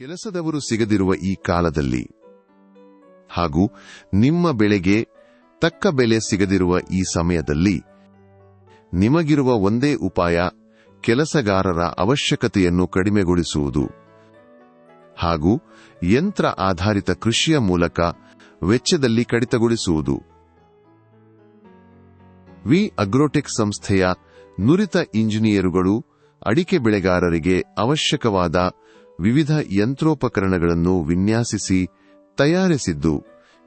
ಕೆಲಸದವರು ಸಿಗದಿರುವ ಈ ಕಾಲದಲ್ಲಿ ಹಾಗೂ ನಿಮ್ಮ ಬೆಳೆಗೆ ತಕ್ಕ ಬೆಲೆ ಸಿಗದಿರುವ ಈ ಸಮಯದಲ್ಲಿ ನಿಮಗಿರುವ ಒಂದೇ ಉಪಾಯ ಕೆಲಸಗಾರರ ಅವಶ್ಯಕತೆಯನ್ನು ಕಡಿಮೆಗೊಳಿಸುವುದು ಹಾಗೂ ಯಂತ್ರ ಆಧಾರಿತ ಕೃಷಿಯ ಮೂಲಕ ವೆಚ್ಚದಲ್ಲಿ ಕಡಿತಗೊಳಿಸುವುದು. ವಿ ಅಗ್ರೋಟೆಕ್ ಸಂಸ್ಥೆಯ ನುರಿತ ಇಂಜಿನಿಯರುಗಳು ಅಡಿಕೆ ಬೆಳೆಗಾರರಿಗೆ ಅವಶ್ಯಕವಾದ ವಿವಿಧ ಯಂತ್ರೋಪಕರಣಗಳನ್ನು ವಿನ್ಯಾಸಿಸಿ ತಯಾರಿಸಿದ್ದು,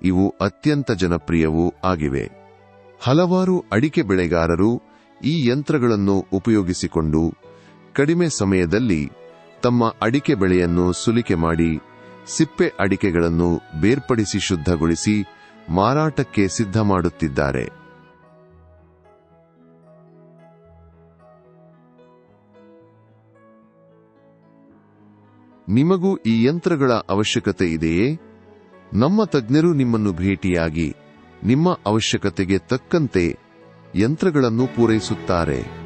ಇವು ಅತ್ಯಂತ ಜನಪ್ರಿಯವೂ ಆಗಿವೆ. ಹಲವಾರು ಅಡಿಕೆ ಬೆಳೆಗಾರರು ಈ ಯಂತ್ರಗಳನ್ನು ಉಪಯೋಗಿಸಿಕೊಂಡು ಕಡಿಮೆ ಸಮಯದಲ್ಲಿ ತಮ್ಮ ಅಡಿಕೆ ಬೆಳೆಯನ್ನು ಸುಲಿಕೆ ಮಾಡಿ ಸಿಪ್ಪೆ ಅಡಿಕೆಗಳನ್ನು ಬೇರ್ಪಡಿಸಿ ಶುದ್ಧಗೊಳಿಸಿ ಮಾರಾಟಕ್ಕೆ ಸಿದ್ಧ ಮಾಡುತ್ತಿದ್ದಾರೆ ನಿಮಗೂ ಈ ಯಂತ್ರಗಳ ಅವಶ್ಯಕತೆ ಇದೆಯೇ? ನಮ್ಮ ತಜ್ಞರು ನಿಮ್ಮನ್ನು ಭೇಟಿಯಾಗಿ ನಿಮ್ಮ ಅವಶ್ಯಕತೆಗೆ ತಕ್ಕಂತೆ ಯಂತ್ರಗಳನ್ನು ಪೂರೈಸುತ್ತಾರೆ.